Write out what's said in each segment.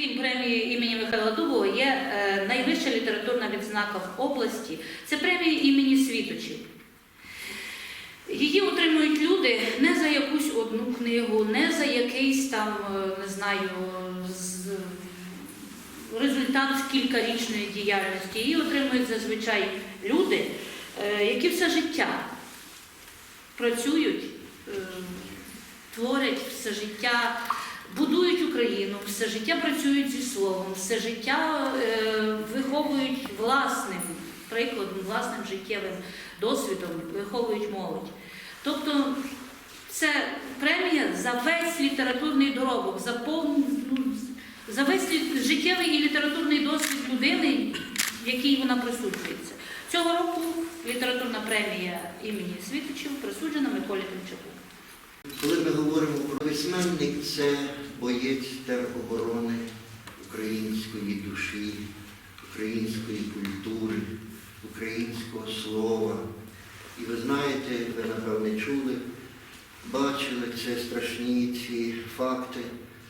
крім премії імені Михайла Дубова, є е, найвища літературна відзнака в області. Це премія імені Світочів. Її отримують люди не за якусь одну книгу, не за якийсь там, е, не знаю, результат кількарічної діяльності. Її отримують зазвичай люди, е, які все життя працюють, творять все життя, будують Україну, все життя працюють зі словом, все життя е, виховують власним прикладом, власним життєвим досвідом, виховують молодь. Тобто це премія за весь літературний доробок, за повну, ну, за весь життєвий і літературний досвід людини, в якій вона присуджується. Цього року літературна премія імені Світичів присуджена Миколі Тимчаку. Коли ми говоримо про письменник, це боєць тероборони української душі, української культури, українського слова. І ви знаєте, ви напевне чули, бачили це страшні ці факти,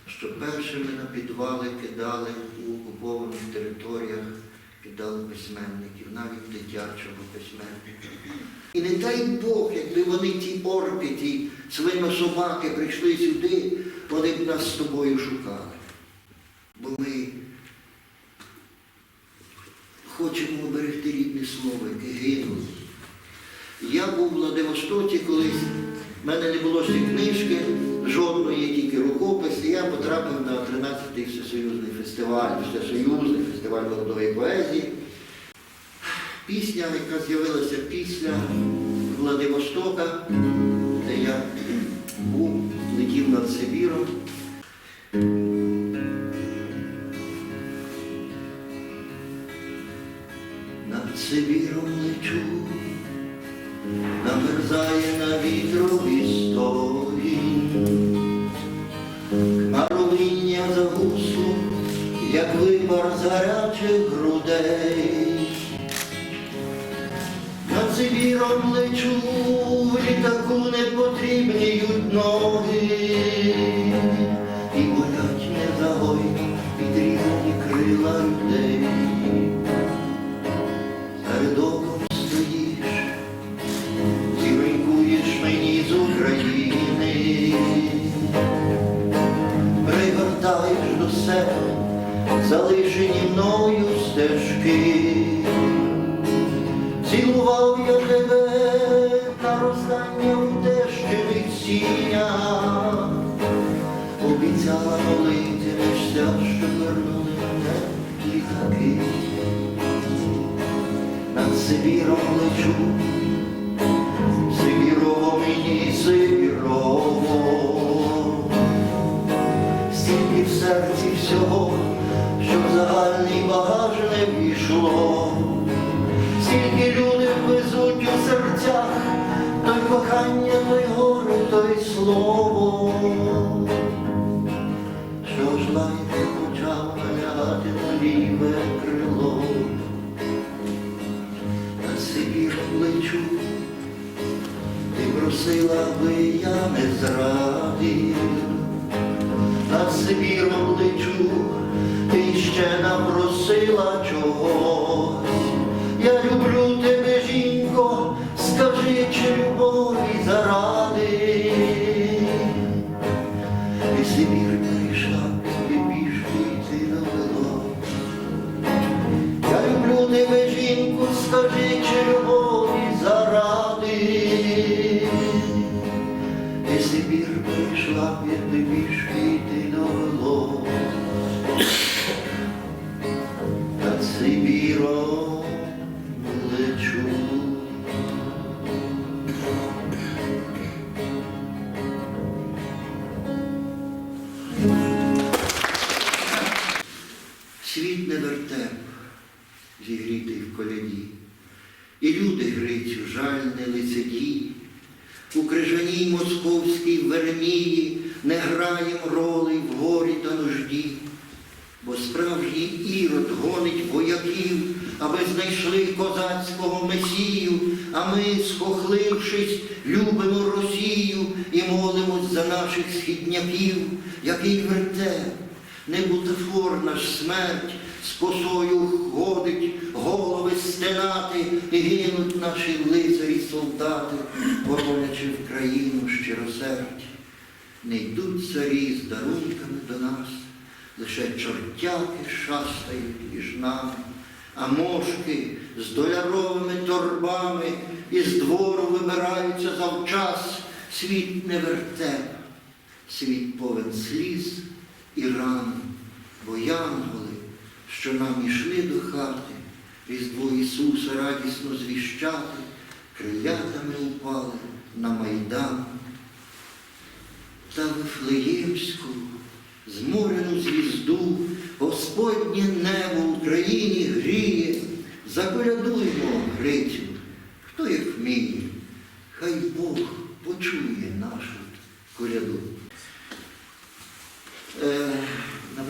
що першими на підвали кидали у окупованих територіях, кидали письменників, навіть дитячого письменника. І не дай Бог, якби вони ті орки, ті свинособаки прийшли сюди, вони б нас з тобою шукали. Бо ми хочемо оберегти рідне слово, яке гинуло. Я був у Владивостоці колись, в мене не було ще книжки, жодної, тільки рукопис, і я потрапив на 13-й всесоюзний фестиваль, всесоюзний фестиваль молодої поезії. Пісня, яка з'явилася після Владивостока, де я був, летів над Сибіром. Над Сибіром лечу, намерзає на вітрові столі. Хмаровиння загусло, як випар з гарячих грудей. Над Сибіром лечу, літаку не потрібніють ноги, і болять незагойно підрізані крила людей. Перед оком стоїш, зіронькуєш мені з України, пригортаєш до себе залишені мною стежки. Мишця, що вернули мене літаки. Над Сибіром лечу, Сибірово мені Сибірово, стільки в серці всього, що загальний багаж не війшло. Скільки люди везуть у серцях, той кохання, той горе, той слово. Я не зрадив, над Сибіром лечу, ж смерть з косою ходить, голови стенати, і гинуть наші лицарі солдати, боронячи в країну щиросердь. Не йдуть царі з дарунками до нас, лише чортяки шастають між нами, а мошки з доляровими торбами із двору вибираються завчас, світ не вертеп, світ повен сліз і ран, бо янголи, що нам ішли до хати, Різдво Ісуса радісно звіщати, крилятами упали на майдан. Та Вифлеємську, зморену звізду, Господнє небо в Україні гріє, заколядуймо Грицю, хто як вміє, хай Бог почує нашу коляду. Е,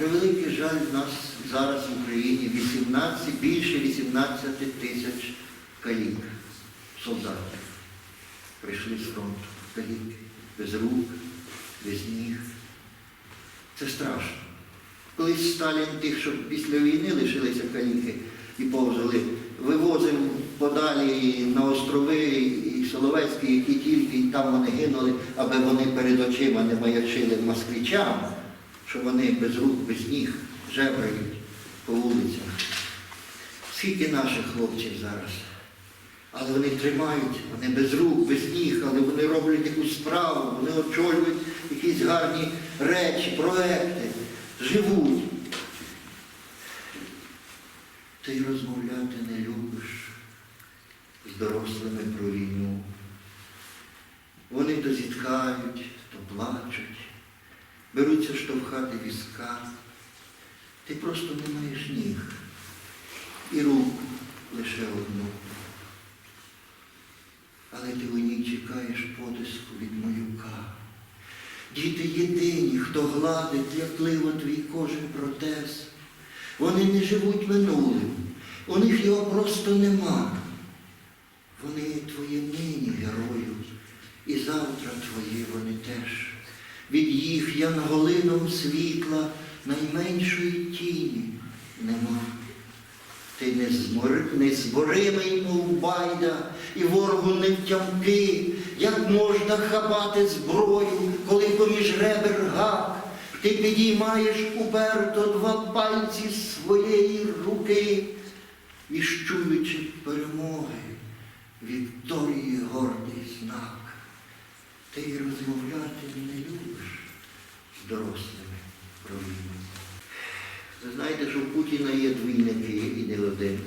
превеликий жаль, в нас зараз в Україні 18, більше 18 тисяч калік, солдатів. Прийшли з фронту, каліки, без рук, без ніг. Це страшно. Колись Сталін тих, що після війни лишилися каліки і повзали, вивозив подалі на острови і Соловецькі, які тільки, і там вони гинули, аби вони перед очима не маячили москвичам, що вони без рук, без ніг жебрають по вулицях. Скільки наших хлопців зараз? Але вони тримають, вони без рук, без ніг, але вони роблять якусь справу, вони очолюють якісь гарні речі, проекти, живуть. Ти розмовляти не любиш з дорослими про війну. Вони то зіткають, то плачуть, беруться штовхати візка. Ти просто не маєш ніг і рук лише одну. Але ти у ній чекаєш потиску від малюка. Діти єдині, хто гладить лякливо твій кожен протез. Вони не живуть минулим, у них його просто нема. Вони твоє нині герою, і завтра твоє вони теж. Від їх янголином світла найменшої тіні нема. Ти не, змор... зборимий, мов байда, і ворогу не втямки, як можна хапати зброю, коли поміж ребер гак, ти підіймаєш уперто два пальці своєї руки, віщуючи перемоги, Вікторії гордий знак. Ти й розмовляти не любиш з дорослими про війну. Ви знаєте, що в Путіна є двійники і не один.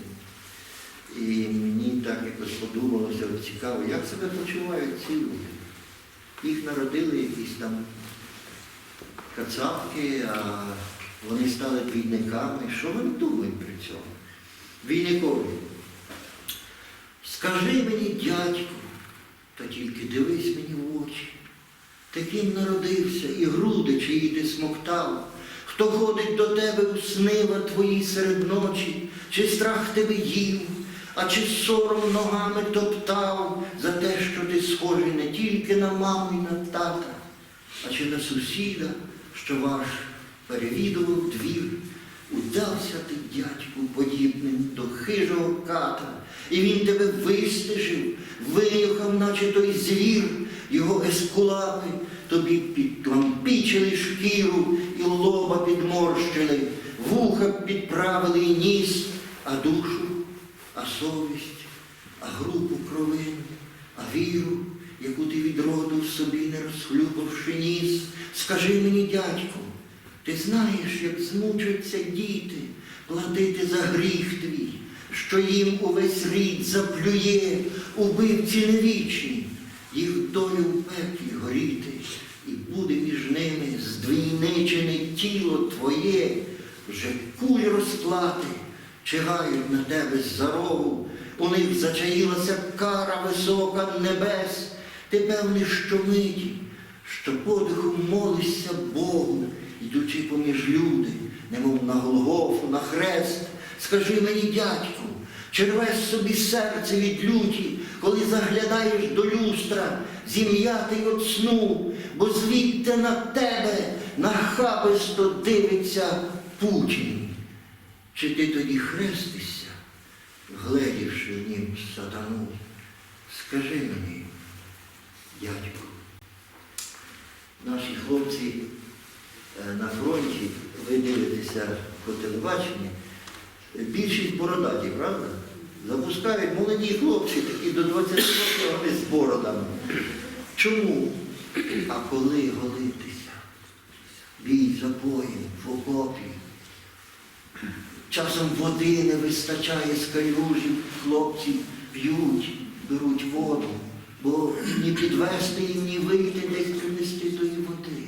І мені так якось подумалося, цікаво, як себе почувають ці люди. Їх народили якісь там кацапки, а вони стали двійниками. Що вони думають при цьому? Двійникові. Скажи мені, дядьку, та тільки дивись мені в очі. Таким народився і груди, чиї ти смоктав, хто ходить до тебе у снива твої серед ночі, чи страх тебе їв, а чи сором ногами топтав за те, що ти схожий не тільки на маму і на тата, а чи на сусіда, що ваш перевідував двір. Удався ти, дядьку, подібним до хижого ката, і він тебе вистежив, винюхав, наче той звір, його ескулапи тобі підклампічили шкіру і лоба підморщили, вуха підправили і ніс, а душу, а совість, а групу провин, а віру, яку ти від роду собі не розхлюпавши ніс. Скажи мені, дядьку, ти знаєш, як змучаться діти платити за гріх твій, що їм увесь рід заплює, убивці невічні, їх долю в пеклі горіти, і буде між ними здвійничене тіло твоє, вже куль розплати, чигають на тебе з-за рогу, у них зачаїлася кара висока небес, ти певний, що миті, що подихом молишся Богу, йдучи поміж люди, немов на Голгофу, на хрест. Скажи мені, дядьку, чи рвеш собі серце від люті, коли заглядаєш до люстра, зім'ятий от сну, бо звідти на тебе нахабисто дивиться Путін. Чи ти тоді хрестишся, гледівши в нім сатану? Скажи мені, дядьку, наші хлопці е, на фронті, ви дивитеся по телебаченню, більшість бородаті, правда? Запускають молоді хлопці, такі до 20 років, вони з бородами. Чому? А коли голитися? Бій за боєм, в окопі. Часом води не вистачає з калюжів, хлопці п'ють, беруть воду, бо ні підвести їм, ні вийти, десь принести тої води.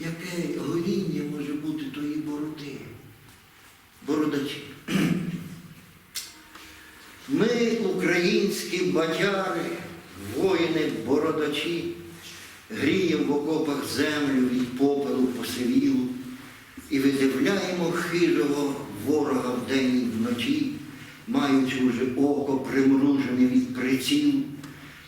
Яке гоління може бути тої бороди? Бородачі. Ми, українські бадяри, воїни, бородачі, гріємо в окопах землю від попелу посивілу і видивляємо хижого ворога вдень і вночі, маючи уже око примружене від приціл,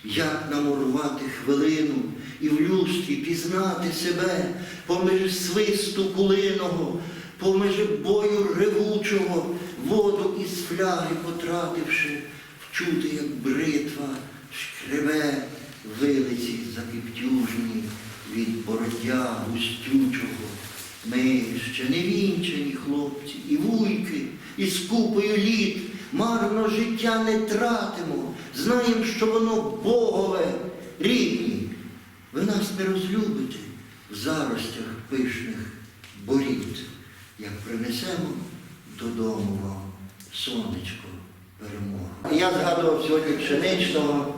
як нам урвати хвилину і в люстрі пізнати себе поміж свисту кулиного, поміж бою ревучого, воду із фляги потративши, вчути, як бритва шкребе вилиці закиптюжні від бородя густючого. Ми ще не вінчані хлопці, і вуйки, і купою літ марно життя не тратимо, знаємо, що воно Богове, рідні. Ви нас не розлюбите в заростях пишних боріт, як принесемо додому вам сонечко перемогу. Я згадував сьогодні пшеничного.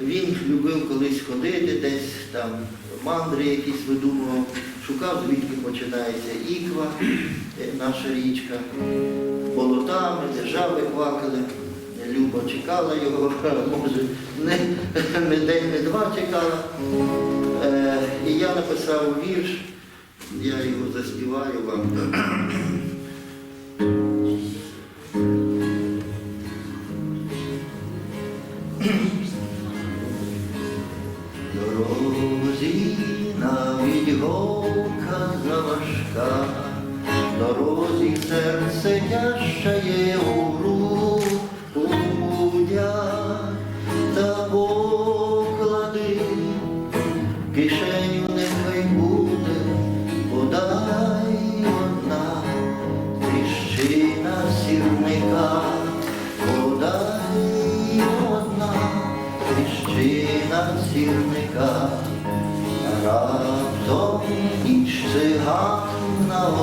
Він любив колись ходити, десь там мандри якісь видумував, шукав, звідки починається іква, е, наша річка, болотами, де жаби квакали. Люба чекала його, може, не, не день, не два чекала. Е, і я написав вірш, я його заспіваю вам. Дорозі навіть голка заважка, дорозі серце тяжчає у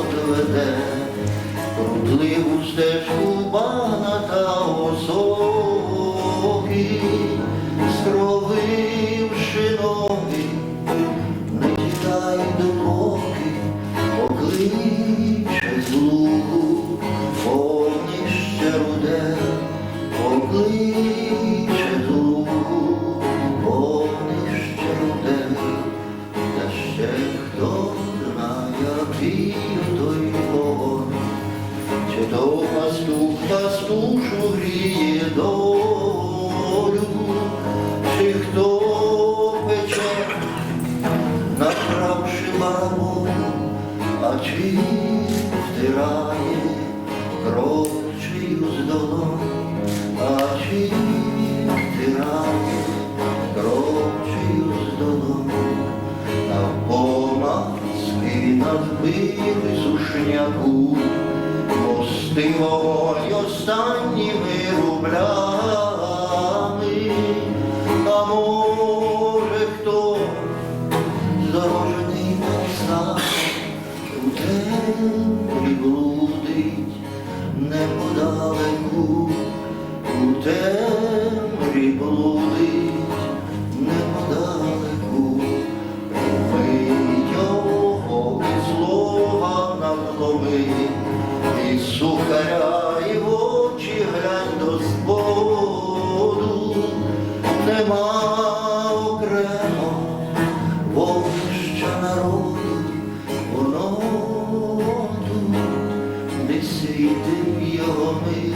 одведе, крутливу стежку бана та осоки, скровивши ноги, не тікай до поки, з пастух пастушу гріє долю, чи хто пече, направши барабон, а втирає кров з долонь, а втирає кров чию з долонь, на помазки надбили сушняку, останніми рублями, а може хто Здорожений де світив його ми,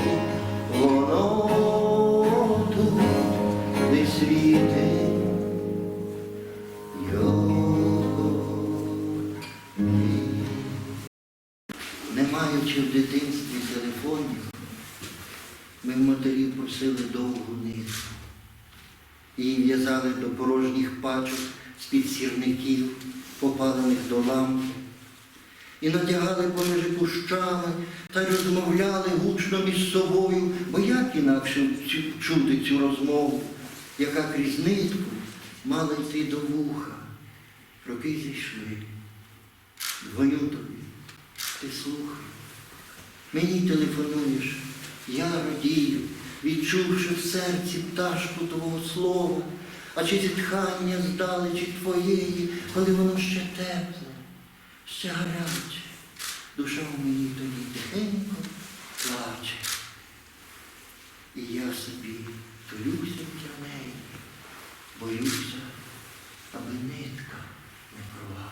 воно тут, де світив його не маючи в дитинстві телефонів, ми в матерів просили довгу нитку. Її в'язали до порожніх пачок з-під сірників, попалених до лампи, і надягали поміж кущами та й розмовляли гучно між собою, бо як інакше чути цю розмову, яка крізь нитку мала йти до вуха. Роки зійшли. Дзвоню тобі, ти слухай. Мені телефонуєш, я радію, відчувши в серці пташку твого слова, а чи зітхання здалечі твоєї, коли воно ще тепле, ще гаряче. Душа в мені тоді тихенько плаче. І я собі тулюся в неї, боюся, аби нитка не порвала.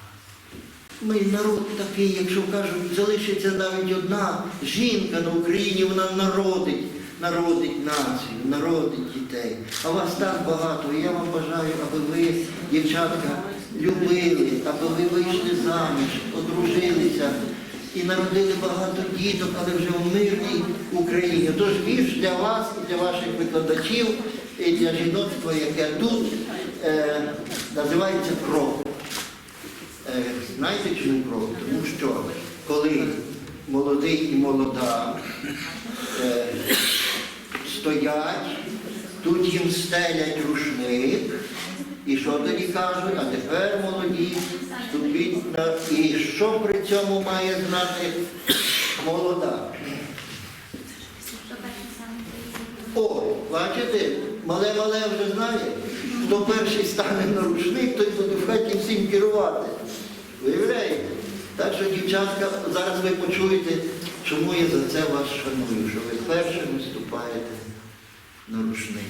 Ми народ такий, якщо кажуть, залишиться навіть одна жінка на Україні, вона народить, народить націю, народить дітей. А вас так багато, і я вам бажаю, аби ви, дівчатка, любили, аби ви вийшли заміж, одружилися і народили багато діток, але вже в мирній Україні. Тож вірш для вас і для ваших викладачів, і для жіноцтва, яке тут е, називається крок. Е, Знаєте чому крок? Тому що коли молодий і молода е, стоять, тут їм стелять рушник, і що тоді кажуть, а тепер молоді, вступіть на... І що при цьому має знати молода? О, бачите, мале-мале вже знає, хто перший стане на рушник, той буде в хаті всім керувати. Виявляєте? Так що, дівчатка, зараз ви почуєте, чому я за це вас шаную, що ви першими вступаєте на рушник.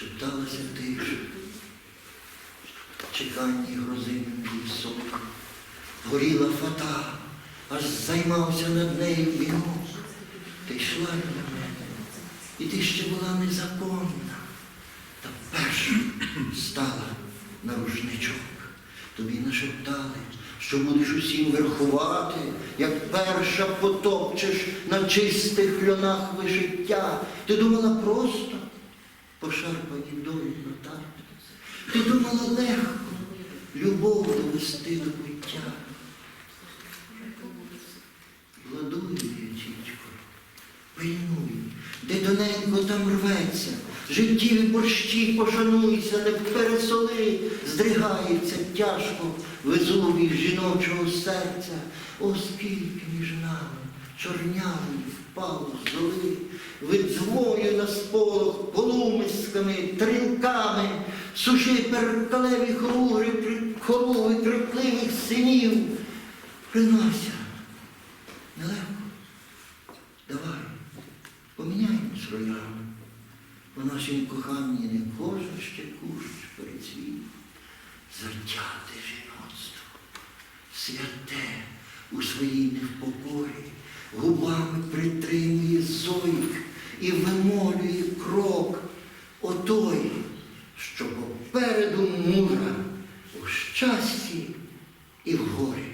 Шепталася тиша, чеканні грозинним лісом. Горіла фата, аж займався над нею вінок. Ти йшла біля мене, і ти ще була незаконна, та перша стала на рушничок. Тобі нашептали, що будеш усім верхувати, як перша потопчеш на чистих льонах вишиття. Ти думала просто пошарпані долі нотати. Ти думала легко любов довести до буття. Ладуй, дівчичко, пильнуй, де тоненько там рветься, життєві борщі пошануйся, не пересоли, здригається тяжко везувій жіночого серця. О, скільки між нами чорнявої впало золи, видзвоню на сполох полумисками, тринками, суши перкалеві хоругри, хоруги крикливих синів. Принася. Нелегко. Давай, поміняємось ролями. У нашім коханні не кожен ще кущ перецвів. Затяте жіноцтво, святе у своїй невпокорі, губами притримує зойк і вимолює крок отой, що попереду мужа у щасті і в горі.